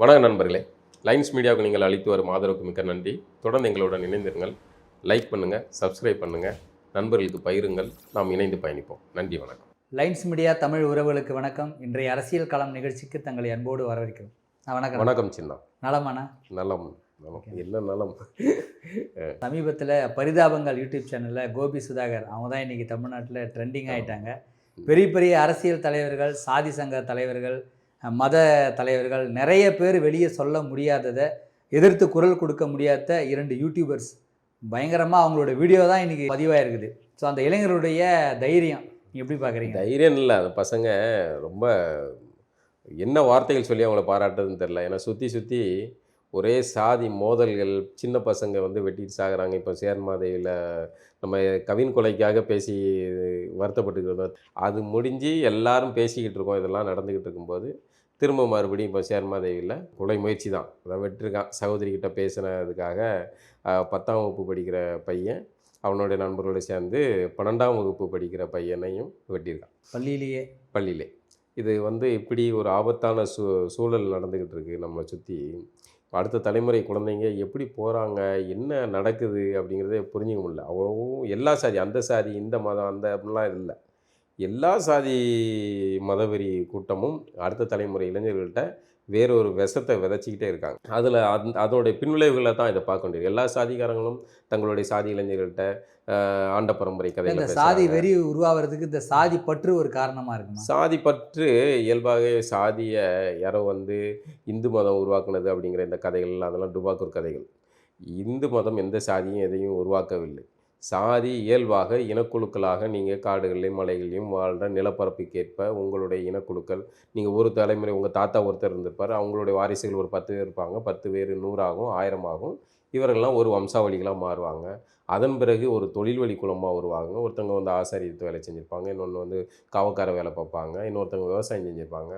வணக்கம் நண்பர்களே. லைன்ஸ் மீடியாவுக்கு நீங்கள் அளித்து வரும் ஆதரவுக்கு மிக்க நன்றி. தொடர்ந்து எங்களுடன் இணைந்திருங்கள். லைக் பண்ணுங்கள் சப்ஸ்கிரைப் பண்ணுங்கள் நண்பர்களுக்கு பகிருங்கள். நாம் இணைந்து பயணிப்போம். நன்றி வணக்கம். லைன்ஸ் மீடியா தமிழ் உறவுகளுக்கு வணக்கம். இன்றைய அரசியல் களம் நிகழ்ச்சிக்கு தங்களை அன்போடு வரவேற்கிறோம். வணக்கம். வணக்கம் சின்ன. நலமாண்ணா நலம் நலம். என்ன நலம்? சமீபத்தில் பரிதாபங்கள் யூடியூப் சேனலில் கோபி சுதாகர் அவங்க தான் இன்றைக்கி தமிழ்நாட்டில் ட்ரெண்டிங் ஆயிட்டாங்க. பெரிய பெரிய அரசியல் தலைவர்கள் சாதி சங்க தலைவர்கள் மத தலைவர்கள் நிறைய பேர் வெளியே சொல்ல முடியாததை எதிர்த்து குரல் கொடுக்க முடியாத இரண்டு யூடியூபர்ஸ் பயங்கரமாக அவங்களோட வீடியோ தான் இன்றைக்கி பதிவாயிருக்குது. ஸோ அந்த இளைஞருடைய தைரியம் எப்படி பார்க்குறீங்க? தைரியம் இல்லை. அந்த பசங்க ரொம்ப என்ன வார்த்தைகள் சொல்லி அவங்கள பாராட்டுறதுன்னு தெரில ஏன்னா சுற்றி சுற்றி ஒரே சாதி மோதல்கள் சின்ன பசங்க வந்து வெட்டிட்டு சாகிறாங்க. இப்போ சேர்மாதையில் நம்ம கவின் கொலைக்காக பேசி வருத்தப்பட்டுக்கிறோம் அது முடிஞ்சு எல்லாரும் பேசிக்கிட்டு இருக்கோம். இதெல்லாம் நடந்துக்கிட்டு இருக்கும்போது திரும்ப மறுபடியும் இப்போ சேர்மாதேவியில் கொலை முயற்சி தான். அதான் வெட்டிருக்கான். சகோதரிக்கிட்ட பேசினதுக்காக பத்தாம் வகுப்பு படிக்கிற பையன் அவனுடைய நண்பர்களோடு சேர்ந்து பன்னெண்டாம் வகுப்பு படிக்கிற பையனையும் வெட்டியிருக்கான். பள்ளியிலேயே? பள்ளியிலே. இது வந்து இப்படி ஒரு ஆபத்தான சூ சூழல் நடந்துக்கிட்டு இருக்கு நம்மளை சுற்றி அடுத்த தலைமுறை குழந்தைங்க எப்படி போகிறாங்க என்ன நடக்குது? அப்படிங்கிறதே புரிஞ்சுக்க முடியல. அவ்வளோ எல்லா சாதி அந்த சாதி இந்த மதம் அந்த அப்படிலாம் இல்லை. எல்லா சாதி மதவெறி கூட்டமும் அடுத்த தலைமுறை இளைஞர்கள்ட்ட வேறொரு விஷத்தை விதைச்சிக்கிட்டே இருக்காங்க. அதில் அந் அதோடைய பின்விளைவுகளை தான் இதை பார்க்க வேண்டியது. எல்லா சாதிக்காரங்களும் தங்களுடைய சாதி இளைஞர்கள்ட்ட ஆண்ட பரம்பரை இந்த கதைகளை சாதி. வெறி உருவாகிறதுக்கு இந்த சாதி பற்று ஒரு காரணமா இருக்குமா? சாதி பற்று இயல்பாகவே சாதியை யாரோ வந்து இந்து மதம் உருவாக்குனது அப்படிங்கிற இந்த கதைகள் அதெல்லாம் டுபாக்கூர் கதைகள். இந்து மதம் எந்த சாதியும் எதையும் உருவாக்கவில்லை. சாதி இயல்பாக இனக்குழுக்களாக நீங்கள் காடுகள்லையும் மலைகள்லையும் வாழ்கிற நிலப்பரப்புக்கேற்ப உங்களுடைய இனக்குழுக்கள். நீங்கள் ஒரு தலைமுறை உங்கள் தாத்தா ஒருத்தர் இருந்திருப்பார். அவங்களுடைய வாரிசுகள் ஒரு பத்து பேர் இருப்பாங்க. பத்து பேர் நூறாகும் ஆயிரம் ஆகும். ஒரு வம்சாவளிகளாக மாறுவாங்க. அதன் பிறகு ஒரு தொழில் வழி குலமாக உருவாங்க ஒருத்தவங்க வந்து ஆசாரியத்து வேலை செஞ்சுருப்பாங்க. இன்னொன்று வந்து காவக்கார வேலை பார்ப்பாங்க. இன்னொருத்தவங்க விவசாயம் செஞ்சுருப்பாங்க.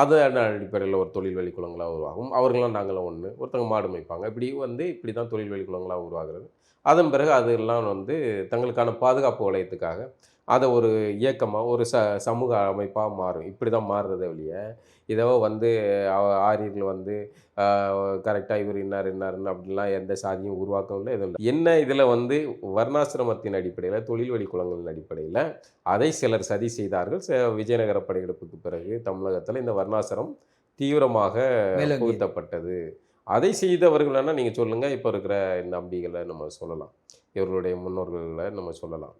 அதன் அடிப்படையில் ஒரு தொழில் வழி குலங்களாக உருவாகும். அவர்களாம் நாங்களாம் ஒன்று ஒருத்தவங்க மாடு மேய்ப்பாங்க. இப்படி வந்து இப்படி தான் தொழில் வழி குலங்களாக உருவாகிறது. அதன் பிறகு அதெல்லாம் வந்து தங்களுக்கான பாதுகாப்பு வளையத்துக்காக அதை ஒரு இயக்கமாக ஒரு ச சமூக அமைப்பாக மாறும். இப்படி தான் மாறுறதே ஒழிய இதோ வந்து ஆரியர்கள் வந்து கரெக்டாக இவர் இன்னார் இன்னாருன்னு அப்படிலாம் எந்த சாதியும் உருவாக்கவில்லை எதுவும் இல்லை. என்ன இதில் வந்து வர்ணாசிரமத்தின் அடிப்படையில் தொழில் வழி குலங்களின் அடிப்படையில் அதை சிலர் சதி செய்தார்கள். ச- விஜயநகர படையெடுப்புக்கு பிறகு தமிழகத்தில் இந்த வர்ணாசிரம் தீவிரமாக. புகுத்தப்பட்டது. அதை செய்தவர்கள்னா நீங்கள் சொல்லுங்கள் இப்போ இருக்கிற இந்த அம்பிகளை நம்ம சொல்லலாம். இவர்களுடைய முன்னோர்களை நம்ம சொல்லலாம்.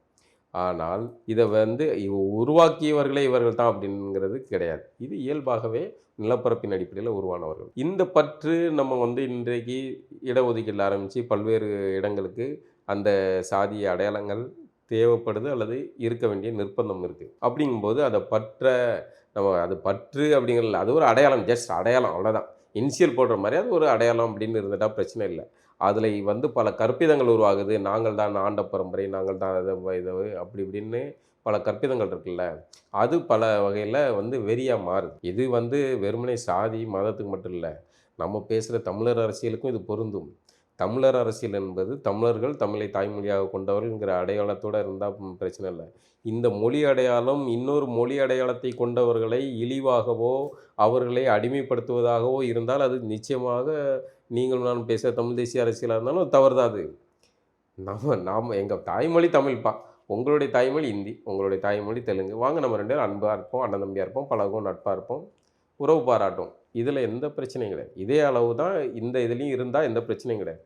ஆனால் இதை வந்து இவ உருவாக்கியவர்களே இவர்கள் தான் அப்படிங்கிறது கிடையாது. இது இயல்பாகவே நிலப்பரப்பின் அடிப்படையில் உருவானவர்கள். இந்த பற்று நம்ம வந்து இன்றைக்கு இடஒதுக்கீடு ஆரம்பித்து பல்வேறு இடங்களுக்கு அந்த சாதிய அடையாளங்கள் தேவைப்படுது அல்லது இருக்க வேண்டிய நிர்பந்தம் இருக்குது அப்படிங்கும்போது அதை பற்ற நம்ம அது பற்று அப்படிங்கிறது அது ஒரு அடையாளம். ஜஸ்ட் அடையாளம். அவ்வளோதான் இனிஷியல் போடுற மாதிரி அது ஒரு அடையாளம் அப்படின்னு இருந்துட்டால் பிரச்சனை இல்லை. அதில் வந்து பல கற்பிதங்கள் உருவாகுது. நாங்கள் தான் ஆண்ட பரம்பரை நாங்கள் தான் இதை இது அப்படி இப்படின்னு பல கற்பிதங்கள் இருக்குல்ல. அது பல வகையில் வந்து வெறியாக மாறுது. இது வந்து வெறுமனே சாதி மதத்துக்கு மட்டும் இல்லை. நம்ம பேசுகிற தமிழர் அரசியலுக்கும் இது பொருந்தும். தமிழர் அரசியல் என்பது தமிழர்கள் தமிழை தாய்மொழியாக கொண்டவர்கள்ங்கிற அடையாளத்தோடு இருந்தால் பிரச்சனை இல்லை. இந்த மொழி அடையாளம் இன்னொரு மொழி அடையாளத்தை கொண்டவர்களை இழிவாகவோ அவர்களை அடிமைப்படுத்துவதாகவோ இருந்தால் அது நிச்சயமாக நீங்கள் நான் பேச தமிழ் தேசிய அரசியலாக இருந்தாலும் தவறுதாது நம்ம நாம் எங்கள் தாய்மொழி தமிழ்ப்பா. உங்களுடைய தாய்மொழி ஹிந்தி உங்களுடைய தாய்மொழி தெலுங்கு. வாங்க நம்ம ரெண்டு பேரும் அன்பாக இருப்போம் அண்ணன் தம்பியாக இருப்போம் பழகும் நட்பாக இருப்போம். உறவு பாராட்டும். இதில் எந்த பிரச்சனையும் கிடையாது. இதே அளவு தான் இந்த இதுலேயும் இருந்தால் எந்த பிரச்சனையும் கிடையாது.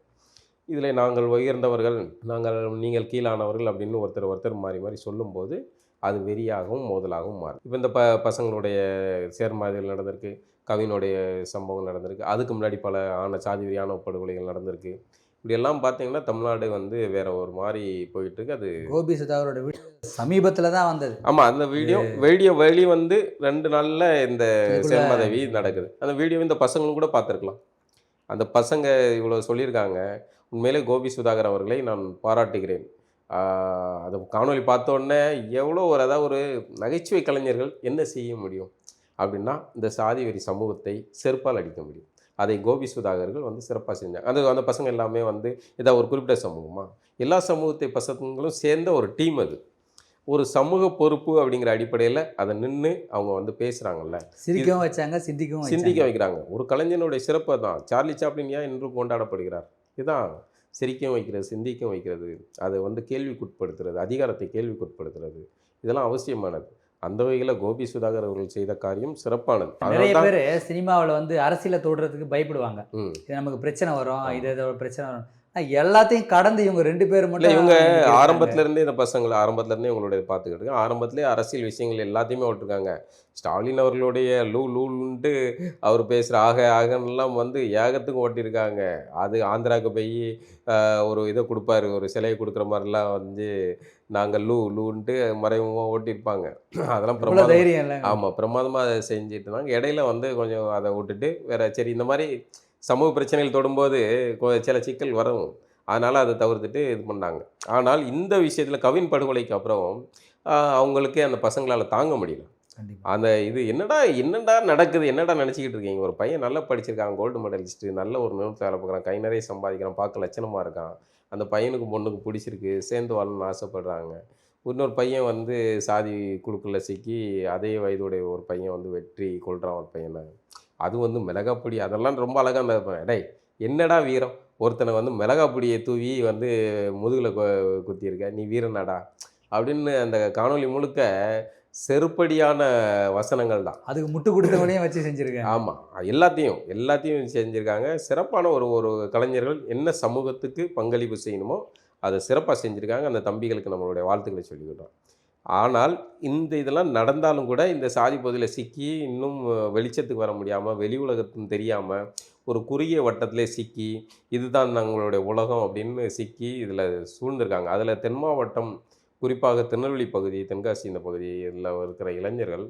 இதில் நாங்கள் உயர்ந்தவர்கள் நாங்கள் நீங்கள் கீழானவர்கள் அப்படின்னு ஒருத்தர் ஒருத்தர் மாறி மாறி சொல்லும்போது அது வெறியாகவும் மோதலாகவும் மாறும். இப்போ இந்த ப பசங்களுடைய சேர்மாதிகள் நடந்திருக்கு கவினுடைய சம்பவம் நடந்திருக்கு. அதுக்கு முன்னாடி பல ஆன சாதி வெறியான படுகொலைகள் நடந்திருக்கு. இப்படியெல்லாம் பார்த்தீங்கன்னா தமிழ்நாடு வந்து வேற ஒரு மாதிரி போயிட்டு இருக்கு அது கோபி சுதாகரோட வீடியோ சமீபத்தில் தான் வந்தது. ஆமாம் அந்த வீடியோ வீடியோ வெளி வந்து ரெண்டு நாளில் இந்த சேர்மதவி நடக்குது. அந்த வீடியோ இந்த பசங்களும் கூட பார்த்துருக்கலாம். அந்த பசங்க இவ்வளோ சொல்லியிருக்காங்க. உண்மையிலே கோபி சுதாகர் அவர்களை நான் பாராட்டுகிறேன். அதை காணொளி பார்த்த உடனே எவ்வளோ ஒரு அதாவது ஒரு நகைச்சுவை கலைஞர்கள் என்ன செய்ய முடியும்? அப்படின்னா இந்த சாதி வெறி சமூகத்தை செருப்பால் அடிக்க முடியும். அதை கோபி சுதாகர்கள் வந்து சிறப்பாக செஞ்சாங்க. அந்த அந்த பசங்க எல்லாமே வந்து ஏதாவது ஒரு குறிப்பிட்ட சமூகமா? எல்லா சமூகத்தை பசங்களும் சேர்ந்த ஒரு டீம் அது. ஒரு சமூக பொறுப்பு அப்படிங்கிற அடிப்படையில் அதை நின்று அவங்க வந்து பேசுகிறாங்கல்ல சிரிக்கவும் வச்சாங்க சிந்திக்கவும் சிந்திக்க வைக்கிறாங்க. ஒரு கலைஞனுடைய சிறப்பு தான் சார்லி சாப்ளின் ஏன் இன்றும் கொண்டாடப்படுகிறார்? இதுதான் சிரிக்கவும் வைக்கிறது சிந்திக்கவும் வைக்கிறது. அதை வந்து கேள்விக்குட்படுத்துறது அதிகாரத்தை கேள்விக்குட்படுத்துறது. இதெல்லாம் அவசியமானது. அந்த வகையில் கோபி சுதாகர் அவர்கள் செய்த காரியம் சிறப்பானது நிறைய பேர் சினிமாவில் வந்து அரசியலை தொடுறதுக்கு பயப்படுவாங்க இது நமக்கு பிரச்சனை வரும். இது இதோட பிரச்சனை வரும் எல்லாத்தையும் கடந்து இவங்க ரெண்டு பேர் இல்லை மட்டும் இவங்க இன்னைக்கு இருக்காங்க. ஆரம்பத்துல இருந்தே இந்த பசங்களை ஆரம்பத்துல இருந்தே உங்களுடைய பார்த்துக்கிட்டு இருக்காங்க. ஆரம்பத்திலே அரசியல் விஷயங்கள் எல்லாத்தையுமே விட்டுருக்காங்க ஸ்டாலின் அவர்களுடைய லூ லூன்ட்டு அவர் பேசுகிற ஆக ஆகன்னெல்லாம் வந்து ஏகத்துக்கும் ஓட்டியிருக்காங்க அது ஆந்திராவுக்கு போய் ஒரு இதை கொடுப்பாரு ஒரு சிலையை கொடுக்குற மாதிரிலாம் வந்து நாங்கள் லூ லூன்ட்டு மறைமுகமாக ஓட்டியிருப்பாங்க. அதெல்லாம் பிரமாதம் தைரியம் இல்லை ஆமாம் பிரமாதமாக அதை செஞ்சுட்டு இருந்தாங்க. இடையில வந்து கொஞ்சம் அதை விட்டுட்டு வேற சரி இந்த மாதிரி சமூக பிரச்சனைகள் தொடும்போது சில சிக்கல் வரும். அதனால் அதை தவிர்த்துட்டு இது பண்ணாங்க. ஆனால் இந்த விஷயத்தில் கவின் படுகொலைக்கு அப்புறம் அவங்களுக்கே அந்த பசங்களால் தாங்க முடியல. அந்த இது என்னடா என்னடா நடக்குது? என்னடா நினச்சிக்கிட்டு இருக்கீங்க? ஒரு பையன் நல்லா படிச்சிருக்கான் கோல்டு மெடலிஸ்ட்டு நல்ல ஒரு நிறுவனத்தில் வேலை பார்க்குறான் கை நிறைய சம்பாதிக்கிறான் பார்க்க லட்சணமாக இருக்கான். அந்த பையனுக்கு பொண்ணுக்கு பிடிச்சிருக்கு சேர்ந்து வாழணும்னு ஆசைப்படுறாங்க. இன்னொரு பையன் வந்து சாதி குழுக்குள்ள சிக்கி அதே வயதுடைய ஒரு பையன் வந்து வெற்றி கொள்கிறான் ஒரு பையனை. அது வந்து மிளகாப்பொடி அதெல்லாம் ரொம்ப அழகாக இருந்தது டேய் என்னடா வீரம்? ஒருத்தனை வந்து மிளகாப்பொடியை தூவி வந்து முதுகில் குத்தியிருக்க நீ வீரனாடா? அப்படின்னு அந்த காணொளி முழுக்க செருப்படியான வசனங்கள் தான். அதுக்கு முட்டு கொடுத்தவனையும் வச்சு செஞ்சிருக்காங்க ஆமாம் எல்லாத்தையும் எல்லாத்தையும் செஞ்சுருக்காங்க. சிறப்பான ஒரு ஒரு கலைஞர்கள் என்ன சமூகத்துக்கு பங்களிப்பு செய்யணுமோ அதை சிறப்பாக செஞ்சுருக்காங்க. அந்த தம்பிகளுக்கு நம்மளுடைய வாழ்த்துக்களை சொல்லிக்கிட்டோம். ஆனால் இந்த இதெல்லாம் நடந்தாலும் கூட இந்த சாதி பகுதியில் சிக்கி இன்னும் வெளிச்சத்துக்கு வர முடியாமல் வெளி உலகத்துன்னு தெரியாமல் ஒரு குறுகிய வட்டத்திலே சிக்கி இதுதான் நம்மளுடைய உலகம் அப்படின்னு சிக்கி இதில் சூழ்ந்திருக்காங்க. அதில் தென் மாவட்டம் குறிப்பாக திருநெல்வேலி பகுதி தென்காசி இந்த பகுதியில் இருக்கிற இளைஞர்கள்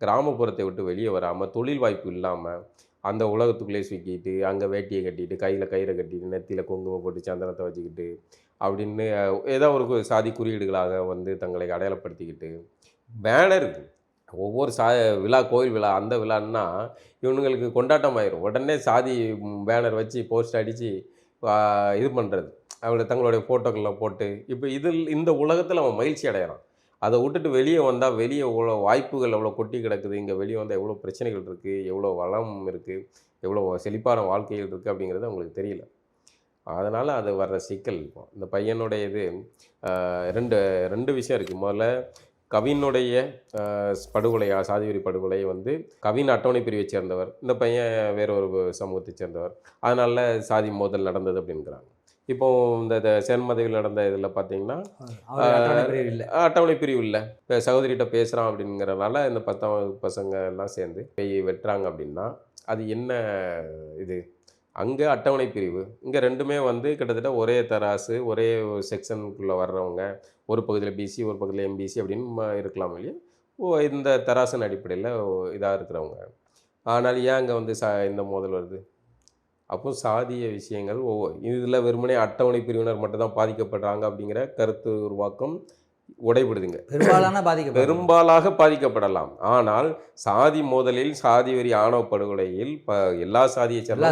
கிராமப்புறத்தை விட்டு வெளியே வராமல் தொழில் வாய்ப்பு இல்லாமல் அந்த உலகத்துக்குள்ளே சிக்கிட்டு அங்கே வேட்டியை கட்டிட்டு கையில் கயிறை கட்டிட்டு நெத்தியில் குங்குமம் போட்டு சந்தனத்தை வச்சுக்கிட்டு அப்படின்னு ஏதோ ஒரு சாதி குறியீடுகளாக வந்து தங்களை அடையாளப்படுத்திக்கிட்டு பேனர் ஒவ்வொரு சா விழா கோயில் விழா அந்த விழான்னா இவனுங்களுக்கு கொண்டாட்டம் ஆயிரும். உடனே சாதி பேனர் வச்சு போஸ்ட் அடித்து இது பண்ணுறது அவங்கள தங்களுடைய ஃபோட்டோக்களில் போட்டு இப்போ இதில் இந்த உலகத்தில் அவன் மகிழ்ச்சி அடையிறான். அதை விட்டுட்டு வெளியே வந்தால் வெளியே எவ்வளோ வாய்ப்புகள் எவ்வளோ கொட்டி கிடக்குது இங்கே வெளியே வந்தால் எவ்வளோ பிரச்சனைகள் இருக்குது எவ்வளோ வளம் இருக்குது எவ்வளோ செழிப்பான வாழ்க்கைகள் இருக்குது அப்படிங்கிறது அவங்களுக்கு தெரியல. அதனால் அது வர்ற சிக்கல் இருக்கும் இந்த பையனுடைய இது ரெண்டு ரெண்டு விஷயம் இருக்குது முதல்ல கவினுடைய ஆஹ், படுகொலை சாதிவெறி படுகொலை வந்து கவின் அட்டவணை பிரிவை சேர்ந்தவர். இந்த பையன் வேற ஒரு சமூகத்தை சேர்ந்தவர். அதனால் சாதி மோதல் நடந்தது அப்படிங்கிறாங்க. இப்போ இந்த சென்மதையில் நடந்த இதில் பார்த்தீங்கன்னா அட்டவணை பிரிவு இல்லை. இப்போ சகோதரிகிட்ட பேசுகிறான் அப்படிங்கிறனால இந்த பத்தாம் வகுப்பு பசங்க எல்லாம் சேர்ந்து போய் வெட்டுறாங்க அப்படின்னா அது என்ன இது? அங்கே அட்டவணை பிரிவு. இங்கே ரெண்டுமே வந்து கிட்டத்தட்ட ஒரே தராசு ஒரே செக்ஷனுக்குள்ளே வர்றவங்க ஒரு பகுதியில் பிசி ஒரு பகுதியில் எம்பிசி அப்படின்னு இருக்கலாம் இல்லையா? ஓ இந்த தராசின் அடிப்படையில் இதாக இருக்கிறவங்க. ஆனால் ஏன் அங்கே வந்து சா இந்த மோதல் வருது? அப்போ சாதிய விஷயங்கள் ஒவ்வொரு இதில் வெறுமனே அட்டவணை பிரிவினர் மட்டும்தான் பாதிக்கப்படுறாங்க அப்படிங்கிற கருத்து உருவாக்கம் உடைபடுதுங்க. பெரும்பாலான பாதிக்கப்படும் பெரும்பாலாக பாதிக்கப்படலாம். ஆனால் சாதி மோதலில் சாதி வெறி ஆணவ படுகொலையில் ப எல்லா சாதியை சேர்ந்த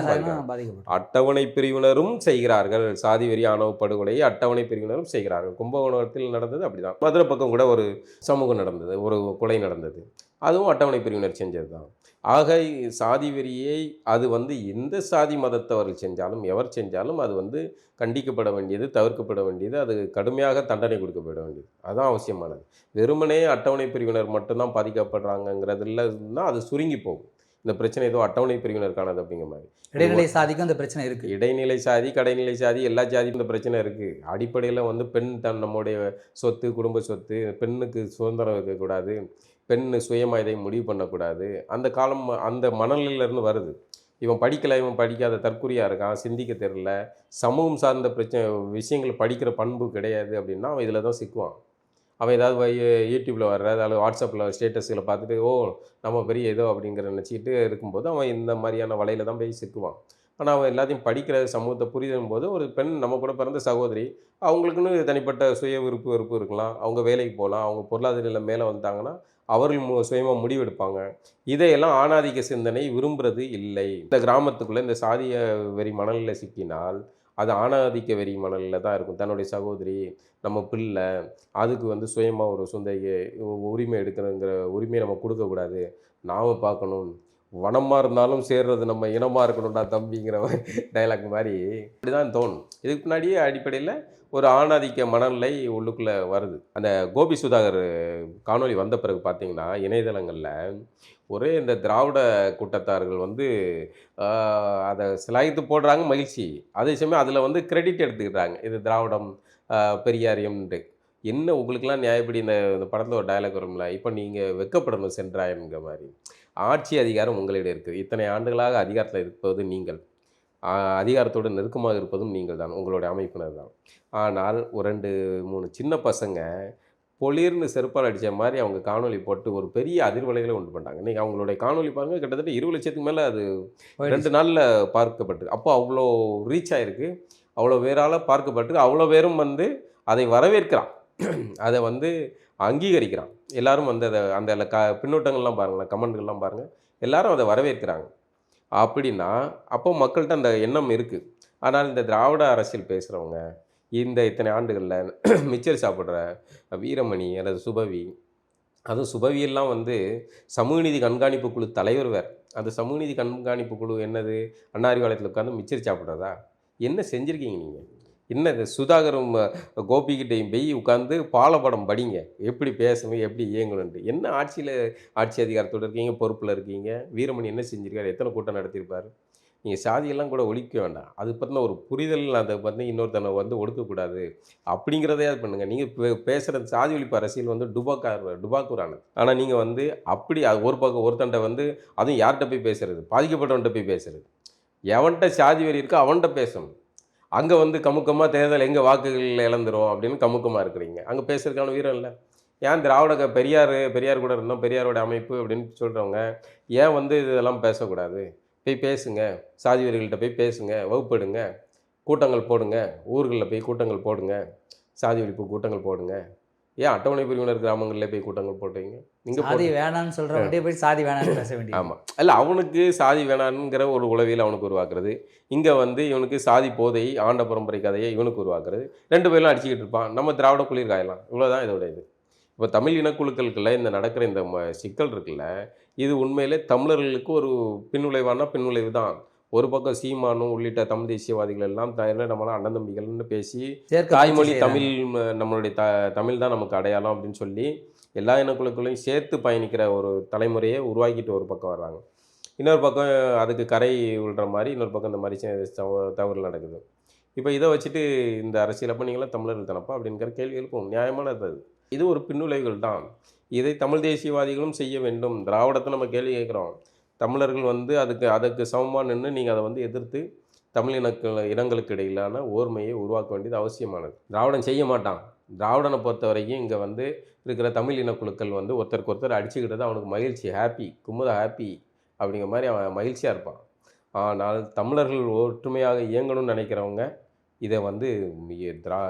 அட்டவணை பிரிவினரும் செய்கிறார்கள். சாதி வெறி ஆணவ படுகொலையை அட்டவணை பிரிவினரும் செய்கிறார்கள். கும்பகோணத்தில் நடந்தது அப்படிதான். மதுரை பக்கம் கூட ஒரு சமூகம் நடந்தது ஒரு கொலை நடந்தது. அதுவும் அட்டவணை பிரிவினர் செஞ்சது தான் ஆக சாதி வெறியை அது வந்து எந்த சாதி மதத்தவர்கள் செஞ்சாலும் எவர் செஞ்சாலும் அது வந்து கண்டிக்கப்பட வேண்டியது தவிர்க்கப்பட வேண்டியது அது கடுமையாக தண்டனை கொடுக்கப்பட வேண்டியது. அதுதான் அவசியமானது. வெறுமனே அட்டவணை பிரிவினர் மட்டும்தான் பாதிக்கப்படுறாங்கங்கிறதுல தான் அது சுருங்கி போகும். இந்த பிரச்சனை ஏதோ அட்டவணை பிரிவினருக்கானது அப்படிங்கிற மாதிரி. இடைநிலை சாதிக்கும் அந்த பிரச்சனை இருக்கு. இடைநிலை சாதி கடைநிலை சாதி எல்லா ஜாதியும் இந்த பிரச்சனை இருக்குது அடிப்படையில் வந்து பெண் தன் நம்முடைய சொத்து குடும்ப சொத்து பெண்ணுக்கு சுதந்திரம் இருக்கக்கூடாது. பெண் சுயமாக இதை முடிவு பண்ணக்கூடாது. அந்த காலம் அந்த மனநிலையிலேருந்து வருது. இவன் படிக்கலை இவன் படிக்காத தற்குறியாக இருக்கான் சிந்திக்க தெரில சமூகம் சார்ந்த பிரச்சனை விஷயங்களை படிக்கிற பண்பு கிடையாது அப்படின்னா அவன் இதில் தான் சிக்குவான். அவன் ஏதாவது யூடியூப்பில் வர்ற அதாவது வாட்ஸ்அப்பில் ஸ்டேட்டஸில் பார்த்துட்டு ஓ நம்ம பெரிய ஏதோ அப்படிங்கிற நினச்சிக்கிட்டு இருக்கும்போது அவன் இந்த மாதிரியான வலையில் தான் போய் சிக்குவான். ஆனால் அவன் எல்லாத்தையும் படிக்கிற சமூகத்தை புரிதும் போது ஒரு பெண் நம்ம கூட பிறந்த சகோதரி அவங்களுக்குன்னு தனிப்பட்ட சுய விருப்பு வெறுப்பு இருக்கலாம். அவங்க வேலைக்கு போகலாம் அவங்க பொருளாதார நிலை மேலே வந்தாங்கன்னா அவர்கள் மு சுயமாக முடிவெடுப்பாங்க. இதையெல்லாம் ஆணாதிக்க சிந்தனை விரும்புறது இல்லை. இந்த கிராமத்துக்குள்ளே இந்த சாதிய வெறி மணலில் சிக்கினால் அது ஆணாதிக்க வெறி மணலில் தான் இருக்கும். தன்னுடைய சகோதரி நம்ம பிள்ளை அதுக்கு வந்து சுயமாக ஒரு சொந்த உரிமை எடுக்கணுங்கிற உரிமையை நம்ம கொடுக்கக்கூடாது நாம் பார்க்கணும். வனமாக இருந்தாலும் சேர்றது நம்ம இனமாக இருக்கணும்டா தம்பிங்கிற டைலாக் மாதிரி. இப்படி தான் தோணும். இதுக்கு முன்னாடியே அடிப்படையில் ஒரு ஆணாதிக்க மனநிலை உள்ளுக்குள்ளே வருது. அந்த கோபி சுதாகர் காணொளி வந்த பிறகு பார்த்தீங்கன்னா இணையதளங்களில் ஒரே இந்த திராவிட கூட்டத்தார்கள் வந்து அதை சிலாய்த்து போடுறாங்க மகிழ்ச்சி. அதே சமயம் அதில் வந்து கிரெடிட் எடுத்துக்கிட்டாங்க இது திராவிடம் பெரியாரியம்ன்ட்டு. என்ன உங்களுக்கெல்லாம் நியாயப்படி இந்த இந்த படத்தில் ஒரு டயலாக் வரும்ல? இப்போ நீங்கள் வெக்கப்படணும் சென்றாயன்கிற மாதிரி. ஆட்சி அதிகாரம் உங்களிடம் இருக்குது. இத்தனை ஆண்டுகளாக அதிகாரத்தில் இருப்பது நீங்கள். அதிகாரத்தோடு நெருக்கமாக இருப்பதும் நீங்கள் தான். உங்களுடைய அமைப்பினர் தான் ஆனால் ஒரு ரெண்டு மூணு சின்ன பசங்க பொலிர்னு செருப்பால் அடித்த மாதிரி அவங்க காணொளி போட்டு ஒரு பெரிய அதிர்வலைகளை உண்டு பண்ணாங்க இன்றைக்கி அவங்களுடைய காணொளி பாருங்கள் கிட்டத்தட்ட இருபது லட்சத்துக்கு மேலே அது. ரெண்டு நாளில் பார்க்கப்பட்டிருக்கு அப்போ அவ்வளோ ரீச் ஆயிருக்கு. அவ்வளோ பேரால் பார்க்கப்பட்டிருக்கு அவ்வளோ பேரும் வந்து அதை வரவேற்கிறான். அதை வந்து அங்கீகரிக்கிறான். எல்லாரும் வந்து அதை அந்த க பின்னூட்டங்கள்லாம் பாருங்களேன் கமெண்ட்கள்லாம் பாருங்கள் எல்லாரும் அதை வரவேற்கிறாங்க. அப்படின்னா அப்போ மக்கள்கிட்ட அந்த எண்ணம் இருக்குது ஆனால் இந்த திராவிட அரசியல் பேசுகிறவங்க இந்த இத்தனை ஆண்டுகளில் மிச்சர் சாப்பிட்ற வீரமணி அல்லது சுபவி அதுவும் சுபவியெல்லாம் வந்து சமூக நீதி கண்காணிப்பு குழு தலைவர் வேறு. அந்த சமூக நீதி கண்காணிப்பு குழு என்னது? அன்னாரிவாளையத்தில் உட்காந்து மிச்சர் சாப்பிட்றதா? என்ன செஞ்சுருக்கீங்க நீங்கள் என்னது? சுதாகரும் கோபிக்கிட்டையும் கோபிகிட்டையும் போய் உட்காந்து பாலப்படம் படிங்க. எப்படி பேசணும்? எப்படி இயங்கணுன்ட்டு என்ன ஆட்சியில் ஆட்சி அதிகாரத்தோடு இருக்கீங்க? பொறுப்பில் இருக்கீங்க? வீரமணி என்ன செஞ்சிருக்காரு? எத்தனை கூட்டம் நடத்தியிருப்பார் நீங்கள் சாதியெல்லாம் கூட ஒழிக்க வேண்டாம். அது பற்றின ஒரு புரிதல் அதை பற்றி இன்னொருத்தனை வந்து ஒடுக்கக்கூடாது. அப்படிங்கிறதையாவது பண்ணுங்கள் நீங்கள் பேசுகிற சாதி ஒழிப்பு அரசியல் வந்து டுபாக்கார் டுபாக்கூரானது. ஆனால் நீங்கள் வந்து அப்படி அது ஒரு பக்கம் ஒருத்தன்ட்ட வந்து அதுவும் யார்கிட்ட போய் பேசுறது? பாதிக்கப்பட்டவன்கிட்ட போய் பேசுகிறது எவன்கிட்ட சாதி வெறி இருக்கோ அவன்கிட்ட பேசணும். அங்கே வந்து கமுக்கமாக தேர்தல் எங்கே வாக்குகள் இழந்துரும் அப்படின்னு கமுக்கமாக இருக்கிறீங்க. அங்கே பேசுறதுக்கான வீரம் இல்லை. ஏன் திராவிட க- பெரியார் பெரியார் கூட இருந்தோம். பெரியாரோட அமைப்பு அப்படின்னு சொல்கிறவங்க ஏன் வந்து இதெல்லாம் பேசக்கூடாது? போய் பேசுங்க. சாதி வெறிகள்கிட்ட போய் பேசுங்க. வகுப்பெடுங்க. கூட்டங்கள் போடுங்க. ஊர்களில் போய் கூட்டங்கள் போடுங்க. சாதி ஒழிப்பு கூட்டங்கள் போடுங்க. ஏன் அட்டவணை பிரிவினர் கிராமங்களில் போய் கூட்டங்கள் போட்டீங்க நீங்கள் சாதி வேணான்னு சொல்கிறவங்கள்ட்டே போய் சாதி வேணான்னு பேச வேண்டியது. ஆமாம் இல்லை அவனுக்கு சாதி வேணாங்கிற ஒரு உளவியல் அவனுக்கு உருவாக்குறது. இங்கே வந்து இவனுக்கு சாதி போதை ஆண்ட பரம்பரை கதையை இவனுக்கு உருவாக்குறது. ரெண்டு பேரும் அடிச்சுக்கிட்டு இருப்பான். நம்ம திராவிட குளிர் காயலாம். இவ்வளோதான் இதோட இது. இப்போ தமிழ் இனக்குழுக்களுக்குள்ள இந்த நடக்கிற இந்த ம- சிக்கல் இருக்குல்ல இது உண்மையிலே தமிழர்களுக்கு ஒரு பின்விளைவானா பின்விளைவு தான். ஒரு பக்கம் சீமானும் உள்ளிட்ட தமிழ் தேசியவாதிகள் எல்லாம் நம்மளாம் அண்ணன் தம்பிகள்னு பேசி தாய்மொழி. தமிழ் நம்மளுடைய த தமிழ் தான் நமக்கு அடையாளம் அப்படின்னு சொல்லி எல்லா இனக்குழுக்களையும் சேர்த்து பயணிக்கிற ஒரு தலைமுறையை உருவாக்கிட்டு ஒரு பக்கம் வர்றாங்க. இன்னொரு பக்கம் அதுக்கு கரை விழுற மாதிரி இன்னொரு பக்கம் இந்த மாதிரி சி- தவ- தவறுகள் நடக்குது. இப்போ இதை வச்சுட்டு இந்த அரசியல் அப்போ நீங்களாம் தமிழர்கள் தானப்பா அப்படிங்கிற கேள்வி எழுப்பும் நியாயமானது அது. இது ஒரு பின்னுளைவுகள் தான். இதை தமிழ் தேசியவாதிகளும் செய்ய வேண்டும். திராவிடத்தை நம்ம கேள்வி கேட்குறோம். தமிழர்கள் வந்து அதுக்கு அதுக்கு சமமாக நின்று நீங்கள் அதை வந்து எதிர்த்து தமிழ் இனக்க இனங்களுக்கு இடையிலான ஓர்மையை உருவாக்க வேண்டியது அவசியமானது. திராவிடன் செய்ய மாட்டான். திராவிடனை பொறுத்த வரைக்கும் இங்கே வந்து இருக்கிற தமிழ் இனக்குழுக்கள் வந்து ஒருத்தருக்கு ஒருத்தர் அடிச்சுக்கிட்டது அவனுக்கு மகிழ்ச்சி ஹாப்பி குமுத ஹாப்பி அப்படிங்கிற மாதிரி அவன் மகிழ்ச்சியாக இருப்பான். ஆனால் தமிழர்கள் ஒற்றுமையாக இயங்கணும்னு நினைக்கிறவங்க இதை வந்து மிக திரா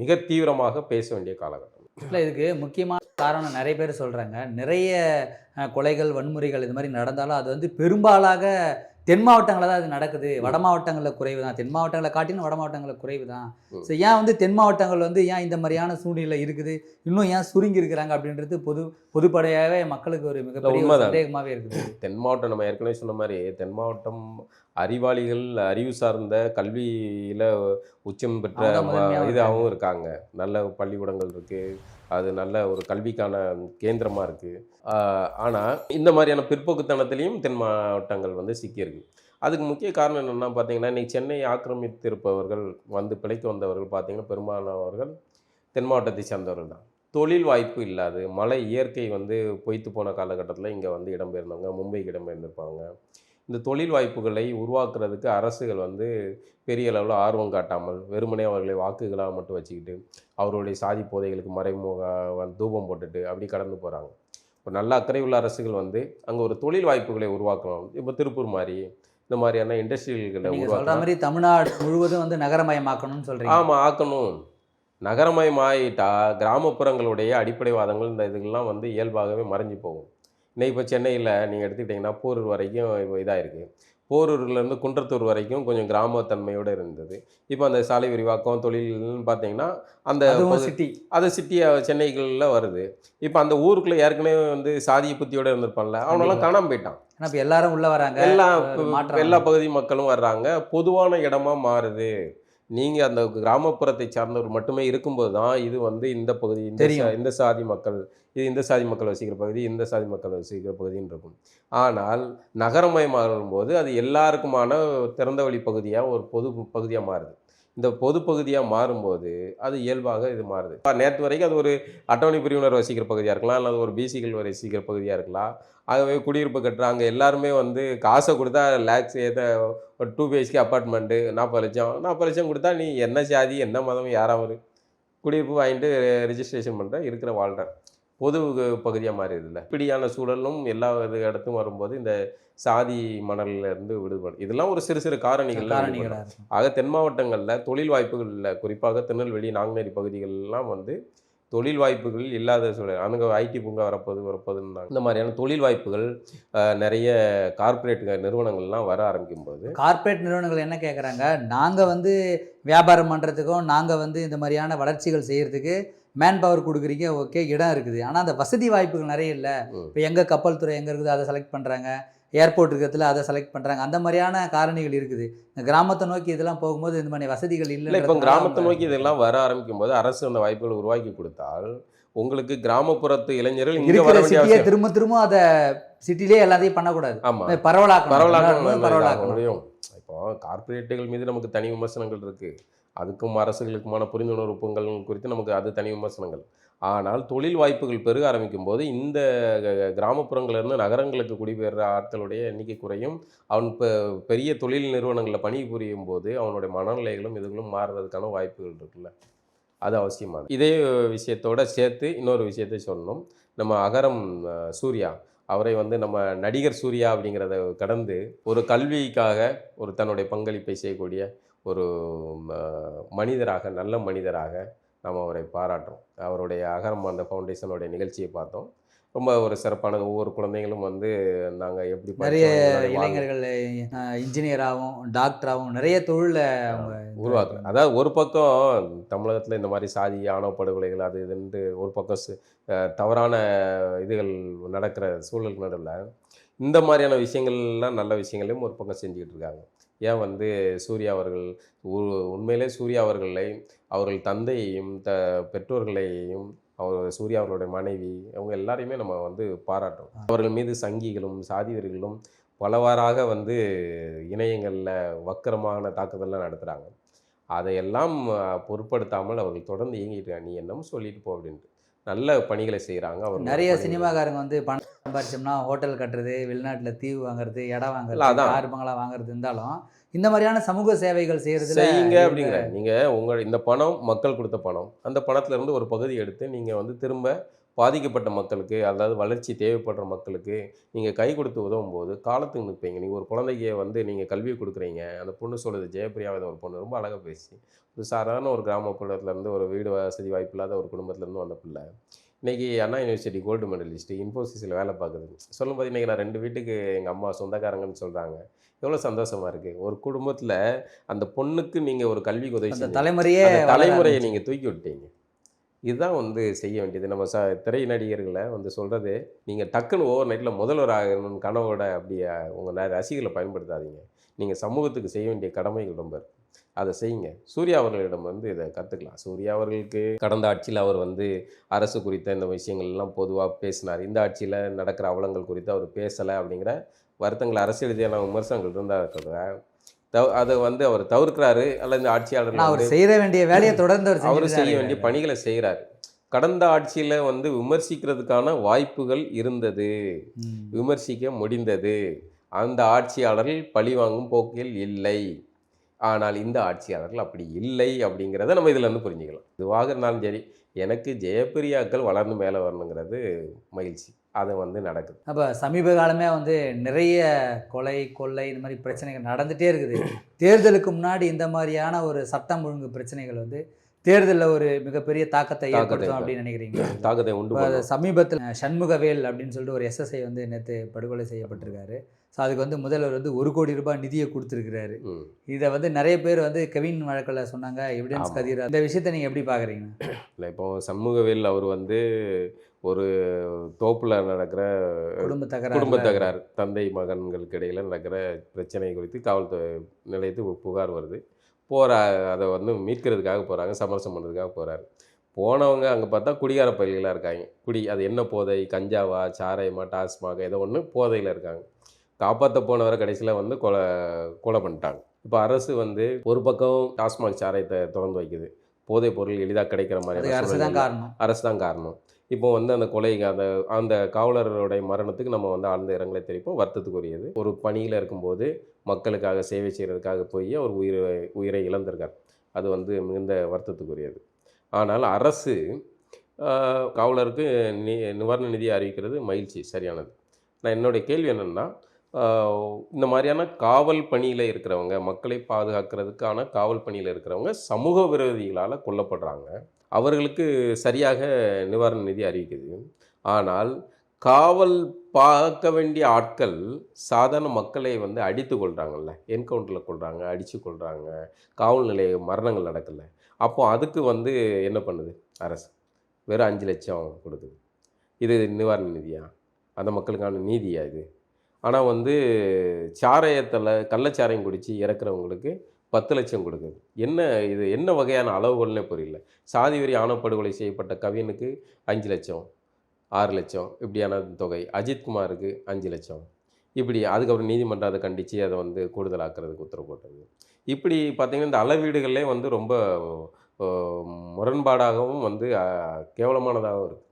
மிக தீவிரமாக பேச வேண்டிய காலகட்டம். இல்லை இதுக்கு முக்கியமான காரணம் நிறைய பேர் சொல்கிறாங்க நிறைய கொலைகள் வன்முறைகள் இது மாதிரி நடந்தாலும் அது வந்து பெரும்பாலாக தென் மாவட்டங்களில் தான் அது நடக்குது. வட மாவட்டங்களில் குறைவு தான். தென் மாவட்டங்களை காட்டிலும் வட மாவட்டங்களில் குறைவு தான். ஸோ ஏன் வந்து தென் மாவட்டங்கள் வந்து ஏன் இந்த மாதிரியான சூழ்நிலை இருக்குது? இன்னும் ஏன் சுருங்கி இருக்கிறாங்க அப்படின்றது பொது பொதுப்படையாகவே மக்களுக்கு ஒரு மிகப்பெரிய. சந்தேகமாகவே இருக்குது. தென் மாவட்டம் நம்ம ஏற்கனவே சொன்ன மாதிரி தென் மாவட்டம் அறிவாளிகள் அறிவு சார்ந்த கல்வியில் உச்சம் பெற்ற இதாகவும் இருக்காங்க. நல்ல பள்ளிக்கூடங்கள் இருக்குது அது நல்ல ஒரு கல்விக்கான கேந்திரமாக இருக்குது ஆனால் இந்த மாதிரியான பிற்போக்குத்தனத்திலையும் தென் மாவட்டங்கள் வந்து சிக்கியிருக்கு. அதுக்கு முக்கிய காரணம் என்னென்னா பார்த்தீங்கன்னா இன்னைக்கு சென்னை ஆக்கிரமித்திருப்பவர்கள் வந்து பிழைக்க வந்தவர்கள் பார்த்தீங்கன்னா பெரும்பாலானவர்கள் தென் மாவட்டத்தை சேர்ந்தவர்கள் தான். தொழில் வாய்ப்பு இல்லாது மழை இயற்கை வந்து பொய்த்து போன காலகட்டத்தில் இங்கே வந்து இடம்பெயர்ந்தவங்க மும்பைக்கு இடம்பெயர்ந்திருப்பாங்க. இந்த தொழில் வாய்ப்புகளை உருவாக்குறதுக்கு அரசுகள் வந்து பெரிய அளவில் ஆர்வம் காட்டாமல் வெறுமனே அவர்களை வாக்குகளாக மட்டும் வச்சுக்கிட்டு அவருடைய சாதி போதைகளுக்கு மறைமுக வந்து தூபம் போட்டுட்டு அப்படி கடந்து போகிறாங்க ஒரு நல்ல அக்கறை உள்ள அரசுகள் வந்து அங்கே ஒரு தொழில் வாய்ப்புகளை உருவாக்கணும் இப்போ திருப்பூர் மாதிரி இந்த மாதிரியான இண்டஸ்ட்ரியல்களை உருவாக்கணும் மாதிரி தமிழ்நாடு முழுவதும் வந்து நகரமயமாக்கணும்னு சொல்றீங்க. ஆமாம் ஆக்கணும். நகரமயமாயிட்டா கிராமப்புறங்களுடைய அடிப்படைவாதங்கள் இந்த இதுகள்லாம் வந்து இயல்பாகவே மறைஞ்சு போகும். இன்னைக்கு இப்போ சென்னையில் நீங்கள் எடுத்துக்கிட்டிங்கன்னா போரூர் வரைக்கும் இப்போ இதாக இருக்குது போரூர்லேருந்து குன்றத்தூர் வரைக்கும் கொஞ்சம் கிராமத்தன்மையோடு இருந்தது. இப்போ அந்த சாலை விரிவாக்கம் தொழில்னு பார்த்தீங்கன்னா அந்த சிட்டி. அது சிட்டியா சென்னைகளில் வருது. இப்போ அந்த ஊருக்குள்ளே ஏற்கனவே வந்து சாதிய புத்தியோட இருந்திருப்பான்ல அவனெல்லாம் காணாம போயிட்டான். ஏன்னா இப்போ எல்லாரும் உள்ள வராங்க எல்லா எல்லா பகுதி மக்களும் வர்றாங்க. பொதுவான இடமா மாறுது. நீங்கள் அந்த கிராமப்புறத்தை சார்ந்தவர் மட்டுமே இருக்கும்போது தான் இது வந்து இந்த பகுதி இந்த இந்த சாதி மக்கள் இது இந்த சாதி மக்கள் வசிக்கிற பகுதி இந்த சாதி மக்கள் வசிக்கிற பகுதின்னு இருக்கும். ஆனால் நகரமயமாகும் போது அது எல்லாருக்குமான திறந்த வழி பகுதியாக ஒரு பொது பகுதியாக மாறுது. இந்த பொது பகுதியாக மாறும்போது அது இயல்பாக இது மாறுது. நேற்று வரைக்கும் அது ஒரு அட்டவணை பிரிவினர் வசிக்கிற பகுதியாக இருக்கலாம் அல்லது ஒரு பிசிகள் வசிக்கிற பகுதியாக இருக்கலாம். ஆகவே குடியிருப்பு கட்டுறாங்க எல்லாருமே வந்து காசை கொடுத்தா லேக்ஸ் ஏத ஒரு டூ பிஹெச்கே அப்பார்ட்மெண்ட்டு நாற்பது லட்சம் நாற்பது லட்சம் கொடுத்தா நீ என்ன ஜாதி என்ன மதம் யாராவது குடியிருப்பு வாங்கிட்டு ரெஜிஸ்ட்ரேஷன் பண்ணுற இருக்கிற வாழ்கிறேன் பொது பகுதியாக மாறிடுதுல்ல? இப்படியான சூழலும் எல்லா இது இடத்தும் வரும்போது இந்த சாதி மணல்ல இருந்து விடுபடும் இதெல்லாம் ஒரு சிறு சிறு காரணிகள் ஆக தென் மாவட்டங்களில் தொழில் வாய்ப்புகளில் குறிப்பாக திருநெல்வேலி நாங்குநேரி பகுதிகளெல்லாம் வந்து தொழில் வாய்ப்புகள் இல்லாத சூழல் அங்கே ஐடி பூங்கா வரப்போகுது வரப்போகுதுன்னாங்க இந்த மாதிரியான தொழில் வாய்ப்புகள் நிறைய கார்ப்பரேட் நிறுவனங்கள்லாம் வர ஆரம்பிக்கும் போது கார்ப்பரேட் நிறுவனங்கள் என்ன கேட்குறாங்க நாங்கள் வந்து வியாபாரம் பண்ணுறதுக்கும் நாங்கள் வந்து இந்த மாதிரியான வளர்ச்சிகள் செய்கிறதுக்கு மேன் பவர் கொடுக்குறீங்க ஓகே இடம் இருக்குது. ஆனால் அந்த வசதி வாய்ப்புகள் நிறைய இல்லை. இப்போ எங்கே கப்பல் துறை எங்கே இருக்குது அதை செலக்ட் பண்ணுறாங்க ஏர்போர்ட் இருக்கிறதுல அதை செலக்ட் பண்ணுறாங்க அந்த மாதிரியான காரணிகள் இருக்குது. இந்த கிராமத்தை நோக்கி இதெல்லாம் போகும்போது இந்த மாதிரி வசதிகள் இல்லை இப்போ கிராமத்தை நோக்கி இதெல்லாம் வர ஆரம்பிக்கும் போது அரசு அந்த வாய்ப்புகளை உருவாக்கி கொடுத்தால் உங்களுக்கு கிராமப்புறத்து இளைஞர்கள் இங்கே வர வேண்டிய திரும்ப திரும்ப அதை சிட்டிலே எல்லாத்தையும் பண்ணக்கூடாது. ஆமாம் பரவலாக்கணும். பரவலாக்கணும் முடியும். இப்போ கார்ப்பரேட்டுகள் மீது நமக்கு தனி விமர்சனங்கள் இருக்கு. அதுக்கும் அரசுகளுக்குமான புரிந்துணர்வு ஒப்பங்கள் குறித்து நமக்கு அது தனி விமர்சனங்கள். ஆனால் தொழில் வாய்ப்புகள் பெருக ஆரம்பிக்கும் போது இந்த க- இருந்து நகரங்களுக்கு குடிபெயர்ற ஆட்களுடைய எண்ணிக்கை குறையும். அவன் இப்போ பெரிய தொழில் நிறுவனங்களில் பணி புரியும் போது அவனுடைய மனநிலைகளும் இதுகளும் மாறுறதுக்கான வாய்ப்புகள் இருக்குல்ல. அது அவசியமானது. இதே விஷயத்தோட சேர்த்து இன்னொரு விஷயத்தை சொல்லணும். நம்ம அகரம் சூர்யா அவரை வந்து நம்ம நடிகர் சூர்யா அப்படிங்கிறத கடந்து ஒரு கல்விக்காக ஒரு தன்னுடைய பங்களிப்பை செய்யக்கூடிய ஒரு மனிதராக நல்ல மனிதராக நாம் அவரை பாராட்டுறோம். அவருடைய அகரம் அந்த ஃபவுண்டேஷனுடைய நிகழ்ச்சியை பார்த்தோம். ரொம்ப ஒரு சிறப்பானது. ஒவ்வொரு குழந்தைகளும் வந்து நாங்கள் எப்படி நிறைய. இளைஞர்கள் இன்ஜினியராகவும் டாக்டராகவும் நிறைய தொழிலில் அவங்க உருவாக்குறேன் அதாவது ஒரு பக்கம் தமிழகத்தில் இந்த மாதிரி சாதி ஆணவ படுகொலைகள் அது இதுன்ட்டு ஒரு பக்கம் தவறான இதுகள் நடக்கிற சூழல் நடுவில் இந்த மாதிரியான விஷயங்கள்லாம் நல்ல விஷயங்களையும் ஒரு பக்கம் செஞ்சுக்கிட்டு இருக்காங்க. ஏன் வந்து சூர்யா அவர்கள் உண்மையிலே சூர்யா அவர்களை அவர்கள் தந்தையையும் த பெற்றோர்களையும் அவர் சூர்யா அவர்களுடைய மனைவி அவங்க எல்லாரையுமே நம்ம வந்து பாராட்டுறோம். அவர்கள் மீது சங்கிகளும் சாதிவர்களும் பலவாறாக வந்து இணையங்களில் வக்கரமான தாக்குதல்லாம் நடத்துகிறாங்க அதையெல்லாம் பொருட்படுத்தாமல் அவர்கள் தொடர்ந்து இயங்கிட்டு நீ என்னமோ சொல்லிட்டு போ அப்படின்ட்டு. நல்ல பணிகளை செய்கிறாங்க அவர் நிறைய சினிமாக்காரங்க வந்து பணம் சம்பாரிச்சோம்னா ஹோட்டல் கட்டுறது வெளிநாட்டில் தீவு வாங்குறது இடம் வாங்குறது. கார் பங்களா வாங்குறது இருந்தாலும் இந்த மாதிரியான சமூக சேவைகள் செய்யறதுல செய்யுங்க அப்படிங்கிற. நீங்கள் உங்கள் இந்த பணம் மக்கள் கொடுத்த பணம் அந்த பணத்துல இருந்து ஒரு பகுதி எடுத்து நீங்கள் வந்து திரும்ப பாதிக்கப்பட்ட மக்களுக்கு அதாவது வளர்ச்சி தேவைப்படுற மக்களுக்கு நீங்கள் கை கொடுத்து உதவும் போது காலத்துக்கு நிற்பீங்க. நீங்கள் ஒரு குழந்தைக்கு வந்து நீங்கள் கல்வி கொடுக்குறீங்க. அந்த பொண்ணு சொல்லுது ஜெயப்பிரியா ஒரு பொண்ணு ரொம்ப அழகாக பேசி ஒரு சாதாரண ஒரு கிராமப்புறத்துல இருந்து ஒரு வீடு வசதி வாய்ப்பு இல்லாத ஒரு குடும்பத்துல இருந்து வந்த பிள்ளை. இன்னைக்கு அண்ணா யூனிவர்சிட்டி கோல்டு மெடலிஸ்ட் இன்ஃபோசிஸில் வேலை பார்க்குது. சொல்லும்போது இன்றைக்கி நான் ரெண்டு வீட்டுக்கு எங்கள் அம்மா சொந்தக்காரங்கன்னு சொல்கிறாங்க எவ்வளோ சந்தோஷமா இருக்குது ஒரு குடும்பத்தில் அந்த பொண்ணுக்கு நீங்கள் ஒரு கல்விக்கு உதவி. தலைமுறையே தலைமுறையை. நீங்கள் தூக்கி விட்டீங்க. இதுதான் வந்து செய்ய வேண்டியது. நம்ம ச திரை நடிகர்களை வந்து சொல்கிறது நீங்கள் டக்குன்னு ஓவர் நைட்டில் முதல்வர் ஆகணும்னு கனவோட அப்படியே உங்கள் ரசிகர்களை பயன்படுத்தாதீங்க. நீங்கள் சமூகத்துக்கு செய்ய வேண்டிய கடமைகள் ரொம்ப இருக்கு. அதை செய்யுங்க. சூர்யா அவர்களிடம் வந்து இதை கற்றுக்கலாம் சூர்யா அவர்களுக்கு கடந்த ஆட்சியில் அவர் வந்து அரசு குறித்த இந்த விஷயங்கள் எல்லாம் பொதுவாக பேசினார். இந்த ஆட்சியில் நடக்கிற அவலங்கள் குறித்து அவர் பேசலை அப்படிங்கிற வருத்தங்கள் அரசியல் ரீதியான விமர்சனங்கள் இருந்தால் தவிர தவ- அதை வந்து அவர் தவிர்க்கிறாரு. அல்லது இந்த வந்து அவர் செய்ய வேண்டிய வேலையை தொடர்ந்து அவர் செய்ய வேண்டிய. பணிகளை செய்கிறார் கடந்த ஆட்சியில் வந்து விமர்சிக்கிறதுக்கான வாய்ப்புகள் இருந்தது. விமர்சிக்க முடிந்தது. அந்த ஆட்சியாளர்கள் பழிவாங்கும் போக்கில் இல்லை. ஆனால் இந்த ஆட்சியாளர்கள் அப்படி இல்லை அப்படிங்கிறத நம்ம இதில் இருந்து புரிஞ்சுக்கலாம். இதுவாக இருந்தாலும் சரி எனக்கு ஜெயப்பிரியாக்கள் வளர்ந்து மேலே வரணுங்கிறது மகிழ்ச்சி. அது வந்து நடக்குது. அப்போ சமீப காலமே வந்து நிறைய கொலை கொள்ளை இந்த மாதிரி பிரச்சனைகள் நடந்துகிட்டே இருக்குது. தேர்தலுக்கு முன்னாடி இந்த மாதிரியான ஒரு சட்டம் ஒழுங்கு பிரச்சனைகள் வந்து தேர்தலில் ஒரு மிகப்பெரிய தாக்கத்தை ஏற்படுத்தும் அப்படின்னு நினைக்கிறீங்க தாக்கத்தை உண்டு. சமீபத்தில் சண்முகவேல் அப்படின்னு சொல்லிட்டு ஒரு எஸ்எஸ்ஐ வந்து நேற்று படுகொலை செய்யப்பட்டிருக்காரு. அதுக்கு வந்து முதல்வர் வந்து ஒரு கோடி ரூபாய் நிதியை கொடுத்துருக்கிறாரு. இதை வந்து நிறைய பேர் வந்து கெவின் வழக்கில் சொன்னாங்க எவிடன்ஸ். கதிர். இந்த விஷயத்தை நீங்கள் எப்படி பார்க்குறீங்க இல்லை இப்போ சண்முகவேல் அவர் வந்து ஒரு தோப்பில் நடக்கிற குடும்ப தகராறு குடும்ப தகராறு தந்தை மகன்களுக்கு இடையில் நடக்கிற பிரச்சனை குறித்து காவல்துறை நிலையத்துக்கு புகார் வருது. போகிற அதை வந்து மீட்கிறதுக்காக போகிறாங்க சமரசம் பண்ணுறதுக்காக போகிறாரு போனவங்க அங்கே பார்த்தா குடிகார பயிர்களாக இருக்காங்க. குடி அது என்ன போதை? கஞ்சாவா சாராயமா டாஸ்மாக ஏதோ ஒன்று போதையில் இருக்காங்க. காப்பாற்ற போனவரை கடைசியில் வந்து கொலை கொலை பண்ணிட்டாங்க. இப்போ அரசு வந்து ஒரு பக்கம் டாஸ்மாக் சாராயத்தை திறந்து வைக்குது. போதைப் பொருள் எளிதாக கிடைக்கிற அதுக்கு அரசு மாதிரி தான் காரணம். அரசு தான் காரணம். இப்போ வந்து அந்த கொலை அந்த அந்த காவலருடைய மரணத்துக்கு நம்ம வந்து ஆழ்ந்த இரங்கலை தெரிவிப்போம். வருத்தத்துக்குரியது. ஒரு பணியில் இருக்கும்போது மக்களுக்காக சேவை செய்கிறதுக்காக போய் அவர் உயிரை உயிரை இழந்திருக்கார். அது வந்து மிகுந்த வருத்தத்துக்குரியது. ஆனால் அரசு காவலருக்கு நி நிவாரண நிதி அறிவிக்கிறது மகிழ்ச்சி சரியானது. நான் என்னுடைய கேள்வி என்னென்னா இந்த மாதிரியான காவல் பணியில் இருக்கிறவங்க மக்களை பாதுகாக்கிறதுக்கான காவல் பணியில் இருக்கிறவங்க சமூக விரோதிகளால் கொல்லப்படுறாங்க. அவர்களுக்கு சரியாக நிவாரண நிதி அறிவிக்குது. ஆனால் காவல் பார்க்க வேண்டிய ஆட்கள் சாதாரண மக்களை வந்து அடித்து கொள்கிறாங்கல்ல என்கவுண்டரில் கொள்கிறாங்க அடித்து கொள்கிறாங்க காவல் நிலைய மரணங்கள் நடக்கல. அப்போ அதுக்கு வந்து என்ன பண்ணுது? அரசு வெறும் அஞ்சு லட்சம் கொடுக்குது. இது நிவாரண நிதியா? அந்த மக்களுக்கான நீதியா இது? ஆனால் வந்து சாராயத்தில் கள்ளச்சாராயம் குடித்து இறக்குறவங்களுக்கு பத்து லட்சம் கொடுக்குது. என்ன இது? என்ன வகையான அளவுகள்னே புரியல. சாதி வெறி ஆணப்படுகொலை செய்யப்பட்ட கவினுக்கு அஞ்சு லட்சம் ஆறு லட்சம் இப்படியான தொகை. அஜித்குமாருக்கு அஞ்சு லட்சம். இப்படி அதுக்கப்புறம் நீதிமன்றம் அதை கண்டித்து அதை வந்து கூடுதலாக்குறதுக்கு உத்தரவு போட்டது. இப்படி பார்த்திங்கன்னா இந்த அளவீடுகளே வந்து ரொம்ப முரண்பாடாகவும் வந்து கேவலமானதாகவும் இருக்குது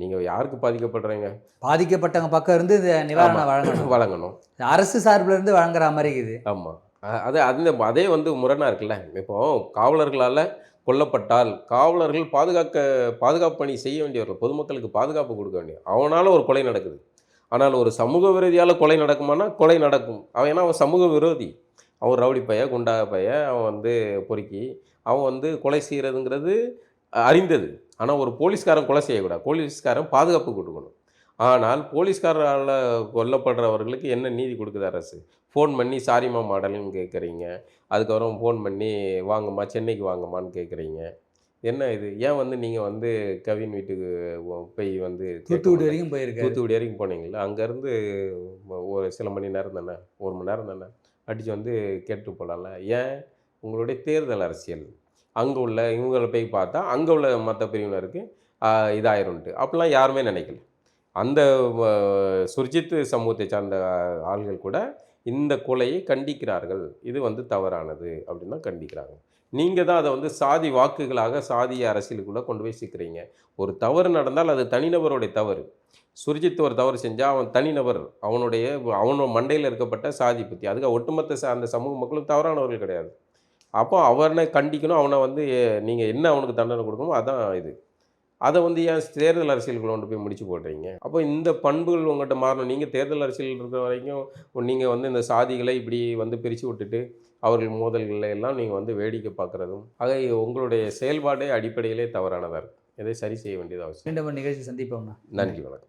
நீங்கள் யாருக்கு பாதிக்கப்படுறீங்க? பாதிக்கப்பட்டவங்க பக்கம் இருந்து இந்த நிவாரணம். வழங்கணும். வழங்கணும். அரசு சார்பில் இருந்து வழங்குற மாதிரி இருக்குது. ஆமாம் அது அது அதே வந்து முரணாக இருக்குல்ல? இப்போ காவலர்களால் கொல்லப்பட்டால் காவலர்கள் பாதுகாக்க பாதுகாப்பு பணி செய்ய வேண்டியவர்கள் பொதுமக்களுக்கு பாதுகாப்பு கொடுக்க வேண்டிய அவனால் ஒரு கொலை நடக்குது. ஆனால் ஒரு சமூக விரோதியால் கொலை நடக்குமானா கொலை நடக்கும். அவன் ஏன்னா அவன் சமூக விரோதி. அவன் ரவுடி பைய குண்டா பைய அவன் வந்து பொறுக்கி அவன் வந்து கொலை செய்கிறதுங்கிறது அறிந்தது. ஆனால் ஒரு போலீஸ்காரன் கொலை செய்யக்கூடாது. போலீஸ்காரன் பாதுகாப்பு கொடுக்கணும். ஆனால் போலீஸ்காரால் கொல்லப்படுறவர்களுக்கு என்ன நீதி கொடுக்குது அரசு? ஃபோன் பண்ணி சாரிம்மா மாடல்னு கேட்குறீங்க அதுக்கப்புறம் ஃபோன் பண்ணி வாங்கம்மா சென்னைக்கு வாங்கம்மான்னு கேட்குறீங்க என்ன இது? ஏன் வந்து நீங்கள் வந்து கவின் வீட்டுக்கு போய் வந்து தூத்துக்குடி? வரைக்கும் போயிருக்காரு. தூத்துக்குடி வரைக்கும் போனீங்களா அங்கேருந்து ஒரு சில மணி நேரம் தானே? ஒரு மணி நேரம் தானே? அடித்து வந்து கேட்டு போகலாம்ல ஏன்? உங்களுடைய தேர்தல் அரசியல். அங்கே உள்ள இவங்களை போய் பார்த்தா அங்கே உள்ள மற்ற பிரிவினருக்கு ஆஹ், இதாயிரும்ட்டு அப்படிலாம் யாருமே நினைக்கல. அந்த சுர்ஜித் சமூகத்தை சார்ந்த ஆள்கள் கூட இந்த கொலையை கண்டிக்கிறார்கள். இது வந்து தவறானது அப்படின்னு தான் கண்டிக்கிறாங்க. நீங்கள் தான் அதை வந்து சாதி வாக்குகளாக சாதிய அரசியலுக்குள்ளே கொண்டு போய் சிக்கிறீங்க ஒரு தவறு நடந்தால் அது தனிநபருடைய தவறு. சுர்ஜித் ஒரு தவறு செஞ்சால் அவன் தனிநபர். அவனுடைய அவனோட மண்டையில் இருக்கப்பட்ட சாதி பற்றி அதுக்கு ஒட்டுமொத்த ச- அந்த சமூக மக்களும் தவறானவர்கள் கிடையாது. அப்போ அவனை கண்டிக்கணும். அவனை வந்து நீங்கள் என்ன அவனுக்கு தண்டனை கொடுக்கணுமோ அதான் இது. அதை வந்து ஏன் தேர்தல் அரசியலுக்குள்ள கொண்டு போய் முடிச்சு போடுறீங்க? அப்போ இந்த பண்புகள் உங்கள்கிட்ட மாறணும். நீங்கள் தேர்தல் அரசியல் இருக்கிற வரைக்கும் நீங்கள் வந்து இந்த சாதிகளை இப்படி வந்து பிரித்து விட்டுட்டு அவர்கள் மோதல்களை எல்லாம் நீங்கள் வந்து வேடிக்கை பார்க்குறதும் ஆக உங்களுடைய செயல்பாடே அடிப்படையிலே தவறானதாக இருக்குது இதை சரி செய்ய வேண்டியது அவசியம். மீண்டும் நிகழ்ச்சி சந்திப்போம்னா நன்றி வணக்கம்.